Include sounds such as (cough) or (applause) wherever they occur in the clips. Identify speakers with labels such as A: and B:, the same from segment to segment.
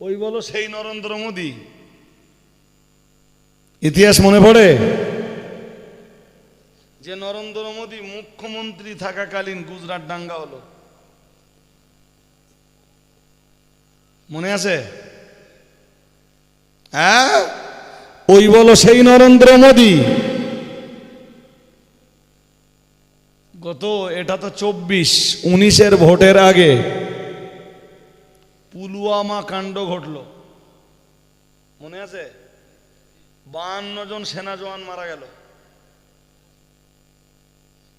A: ওই বলো সেই নরেন্দ্র মোদী। ইতিহাস মনে পড়ে? যে নরেন্দ্র মোদী মুখ্যমন্ত্রী থাকাকালীন গুজরাট দাঙ্গা হলো। মনে আছে? হ্যাঁ? ওই বলো সেই নরেন্দ্র মোদী। গত, এটা তো চব্বিশ, উনিশের ভোটের আগে। পুলওয়ামা কাণ্ড ঘটল। মনে আছে? বাহান্ন জন সেনা জওয়ান মারা গেল।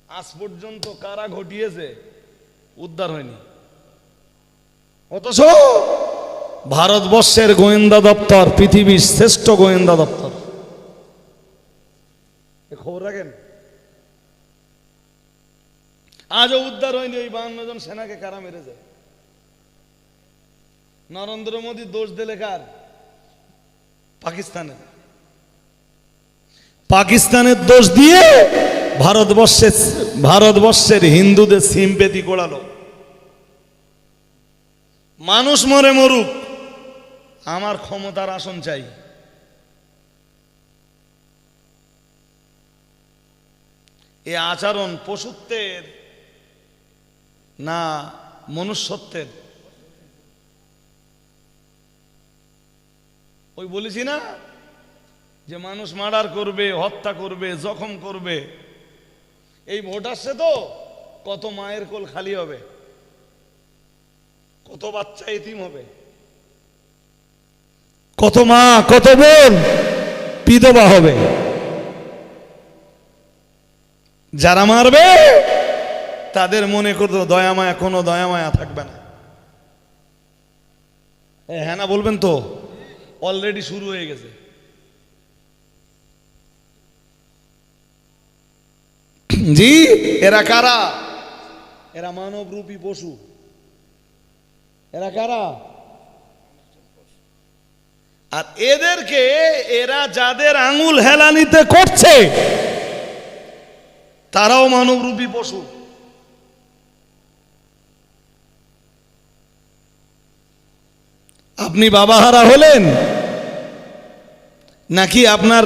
A: আজ পর্যন্ত কারা ঘটিয়েছে? উদ্ধার হয়নি। অথচ ভারতবর্ষের গোয়েন্দা দপ্তর, পৃথিবীর শ্রেষ্ঠ গোয়েন্দা দপ্তর। খবর রাখেন? আজও উদ্ধার হয়নি ওই বাহান্ন জন সেনাকে কারা মেরেছে? নরেন্দ্র মোদী দোষ দিলে কার? পাকিস্তানের। পাকিস্তানের দোষ দিয়ে ভারতবর্ষের ভারতবর্ষের হিন্দুদের সিম্পেতি গোড়ালো। মানুষ মরে মরুক, আমার ক্ষমতার আসন চাই। এ আচরণ পশুত্বের না মনুষ্যত্বের? ওই বলেছি না যে মানুষ মার্ডার করবে, হত্যা করবে, জখম করবে। এই ভোট আসছে তো, কত মায়ের কোল খালি হবে, কত বাচ্চা এতিম হবে। কত মা, কত বোন বিধবা হবে। যারা মারবে, তাদের মনে করতো দয়া মায়া, কোনো দয়া মায়া থাকবে না। হ্যাঁ না বলবেন তো? অলরেডি শুরু হয়ে গেছে। (clears throat) জি এরা কারা? এরা মানবরূপী পশু। এরা কারা? আর এদেরকে এরা যাদের আঙুল হেলানিতে করছে তারাও মানবরূপী পশু। আপনি বাবাহারা হলেন? নাকি আপনার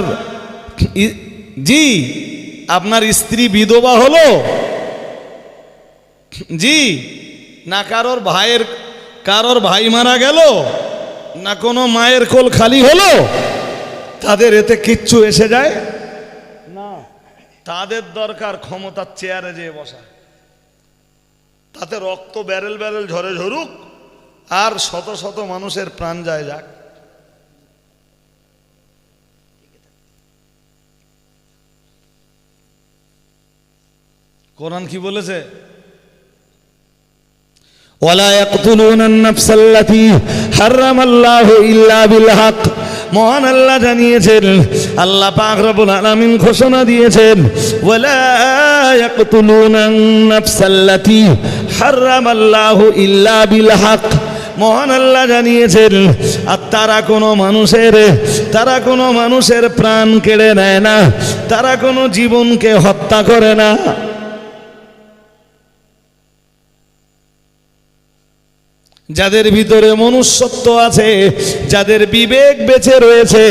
A: জি আপনার স্ত্রী বিধবা হলো? জি না কারোর ভাইয়ের কারোর ভাই মারা গেল না কোনো মায়ের কোল খালি হলো? তাদের এতে কিচ্ছু এসে যায়? না। তাদের দরকার ক্ষমতার চেয়ারে যেয়ে বসা। তাতে রক্ত ব্যারেল ব্যারেল ঝরে ঝরুক আর শত শত মানুষের প্রাণ যায় যাক। কোরআন কি বলেছে?
B: ওয়ালা ইয়াকতুলুনা আন-নাফসাল্লাতী হারামাল্লাহু ইল্লা বিল হক মহান আল্লাহ জানিয়েছেন, আল্লাহ পাক রব্বুল আলামিন ঘোষণা দিয়েছেন, ওয়ালা ইয়াকতুলুনা আন-নাফসাল্লাতী হারামাল্লাহু ইল্লা বিল হক মহান আল্লাহ জানিয়েছেন, আর তারা কোনো মানুষের, তারা কোনো মানুষের প্রাণ কেড়ে নেয় না, তারা কোনো জীবনকে হত্যা করে না।
A: যাদের ভিতরে মনুষ্যত্ব আছে, যাদের বিবেক বেঁচে রয়েছে,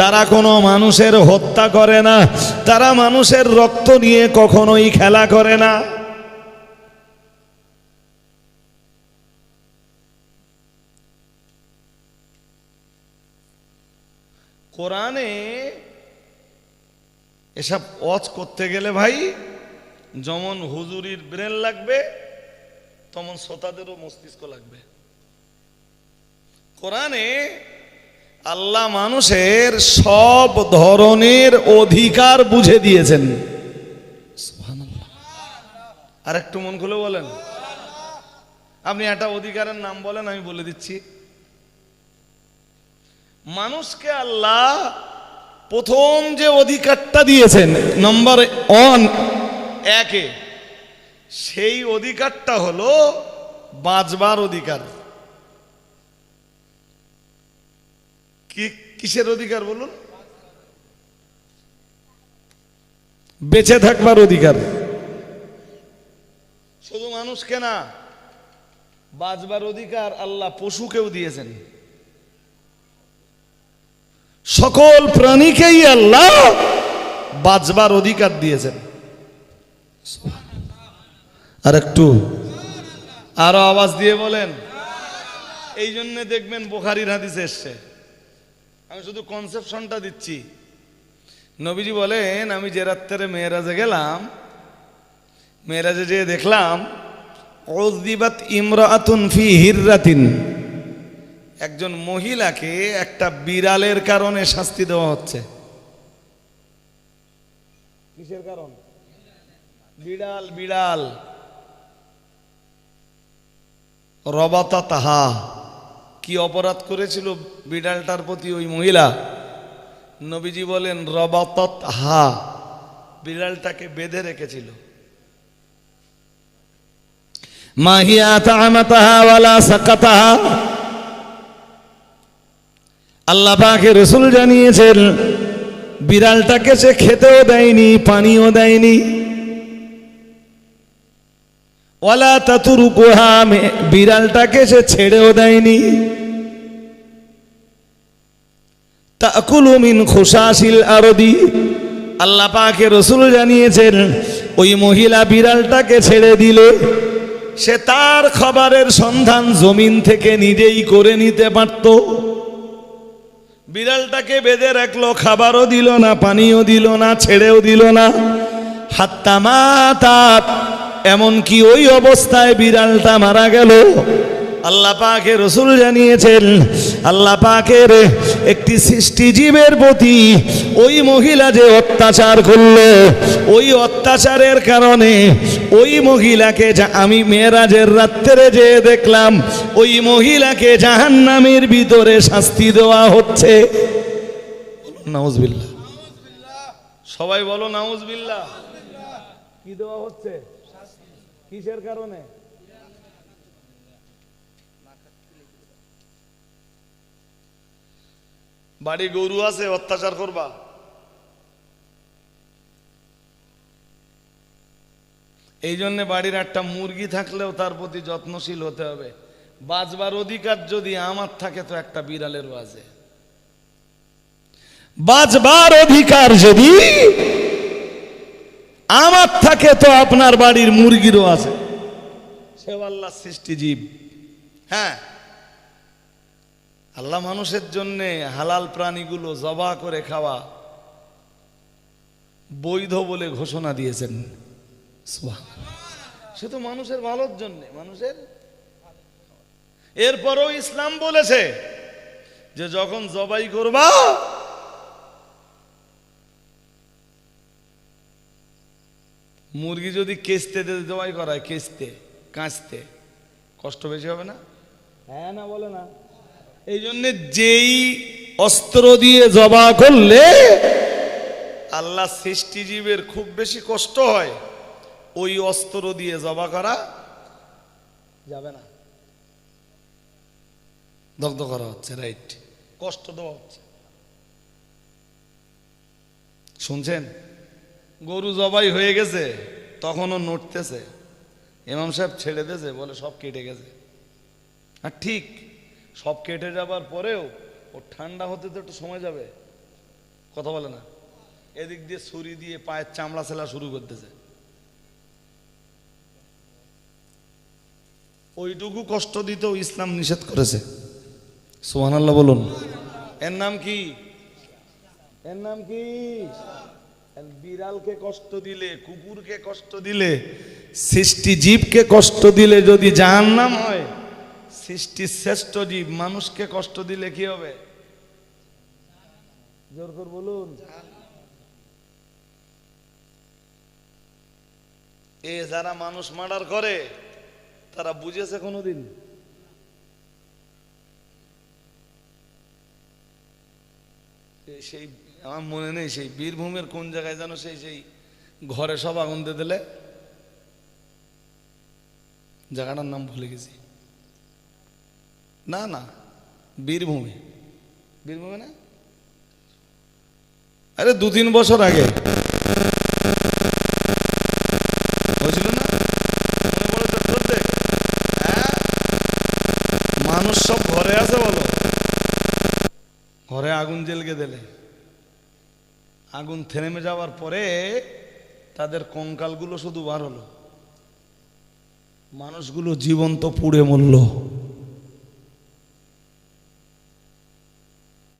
A: তারা কোনো মানুষের হত্যা করে না, তারা মানুষের রক্ত নিয়ে কখনোই খেলা করে না। কোরআনে এসব ওয়াজ করতে গেলে ভাই, যেমন হুজুরির ব্রেন লাগবে তেমন শ্রোতাদেরও মস্তিষ্ক লাগবে। কোরআনে আল্লাহ মানুষের সব ধরনের অধিকার বুঝে দিয়েছেন। আর একটু মন খুলে বলেন। আপনি একটা অধিকারের নাম বলেন, আমি বলে দিচ্ছি। মানুষকে আল্লাহ প্রথম যে অধিকারটা দিয়েছেন, নম্বর অন একে সেই অধিকারটা হলো বাঁচবার অধিকার। কি, কিসের অধিকার বলুন? বেঁচে থাকবার অধিকার। শুধু মানুষকে না, বাঁচবার অধিকার আল্লাহ পশুকেও দিয়েছেন। সকল প্রাণীকেই আল্লাহ বাঁচবার অধিকার দিয়েছেন। আর একটু আরও আওয়াজ দিয়ে বলেন। এই জন্য দেখবেন বোখারির হাদিস এসছে। আমি শুধু কনসেপশনটা দিচ্ছি। নবীজি বলেন, আমি যে রাত্রে মেয়েরাজে গেলাম, মেয়েরাজে যেয়ে দেখলাম ওজদিবাত ইমরাতুন ফি হিররাতিন। একজন মহিলাকে একটা বিড়ালের কারণে শাস্তি দেওয়া হচ্ছে। কিসের কারণ? বিড়াল বিড়াল। রবাতা তাহা। কি অপরাধ করেছিল বিড়ালটার প্রতি ওই মহিলা? নবীজি বলেন রবাতত হা বিড়ালটাকে বেঁধে রেখেছিল।
B: মাহিয়া তামাতাহা ওয়ালা সাকাতাহা। আল্লাহ পাকে রসুল জানিয়েছেন বিড়ালটাকে সে খেতেও দেয়নি পানিও দেয়নি। ওয়ালা তাতুরুকুহা মে- বিড়ালটাকে সে ছেড়েও দেয়নি। তাকুলু মিন খুশাশিল আরদি, আল্লাহ পাকে রসুল জানিয়েছেন, ওই মহিলা বিড়ালটাকে ছেড়ে দিলে সে তার খাবারের সন্ধান জমিন থেকে নিজেই করে নিতে পারত। বিড়ালটাকে বেঁধে রাখল, খাবারও দিল না, পানিও দিল না, ছেড়েও দিল না। হাত্তা মাতাত এমনকি ওই অবস্থায় বিড়ালটা মারা গেল। আল্লাহ পাকে রসুল জানিয়েছেন আল্লাহ পাকের একটি সৃষ্টিজীবের প্রতি ওই মহিলা যে অত্যাচার করল ওই অত্যাচারের কারণে ওই মহিলাকে আমি মেয়েরাজের রাত্রে যে দেখলাম ওই মহিলাকে জাহান্নামের ভিতরে শাস্তি দেওয়া হচ্ছে।
A: সবাই বলো নাউজবিল্লাহ। কি দেওয়া হচ্ছে? কিসের কারণে? বাড়ি গরু আছে, অত্যাচার করবা। এই জন্য বাড়ির একটা মুরগি থাকলেও তার প্রতি যত্নশীল হতে হবে। বাঁচবার অধিকার যদি আমার থাকে তো একটা বিড়ালেরও আছে
B: বাঁচবার অধিকার যদি আমার থাকে তো আপনার বাড়ির মুরগিরও আছে।
A: সেও আল্লাহ সৃষ্টি জীব হ্যাঁ। আল্লাহ মানুষের জন্য হালাল প্রাণীগুলো জবা করে খাওয়া বৈধ বলে ঘোষণা দিয়েছেন। সে তো মানুষের ভালোর জন্য, মানুষের এরপরও ইসলাম বলেছে যে যখন জবাই করবা মুরগি যদি কেস্তে জবাই করায় কেস্তে কাঁচতে কষ্ট বেশি হবে না?
B: হ্যাঁ না বলে না।
A: এই জন্য যেই অস্ত্র দিয়ে জবা করলে আল্লাহ সৃষ্টিজীবের খুব বেশি কষ্ট হয় ওই অস্ত্র দিয়ে জবা করা যাবে না। দগ্ধ করা হচ্ছে রাইট। কষ্ট দেওয়া হচ্ছে। শুনছেন? গরু জবাই হয়ে গেছে, তখনও নড়তেছে। ইমাম সাহেব ছেড়ে দিয়েছে বলে সব কেটে গেছে। আর ঠিক সব কেটে যাবার পরেও ও ঠান্ডা হতে তো একটু সময় যাবে। কথা বলে না। এদিক দিয়ে ছুরি দিয়ে পায়ের চামড়া ছেলা শুরু করতেছে। ওইটুকু কষ্ট দিতেও ইসলাম নিষেধ করেছে। সোহান আল্লাহ বলুন। এর নাম কি? এর নাম কি? বিড়ালকে কষ্ট দিলে, কুকুরকে কষ্ট দিলে সৃষ্টি জীবকে কষ্ট দিলে যদি যার নাম হয় সৃষ্টি শ্রেষ্ঠ জীব, মানুষকে কষ্ট দিলে কি হবে? জোর করে বলুন। এ যারা মানুষ মার্ডার করে, তারা বুঝেছে কোনোদিন? সেই আমার মনে নেই সেই বীরভূমের কোন জায়গায় যেন সেই সেই ঘরে সব আগুন দিয়ে দিলে। জায়গাটার নাম ভুলে গেছি। না না, বীরভূমে। বীরভূমে না? আরে দু তিন বছর আগে। হয়েছিল না? হ্যাঁ? মানুষ সব ঘরে আছে বলো। ঘরে আগুন জ্বেলকে দিলে। আগুন থেমে যাওয়ার পরে তাদের কঙ্কালগুলো শুধু বার হলো। মানুষগুলো জীবন্ত পুড়ে মরল।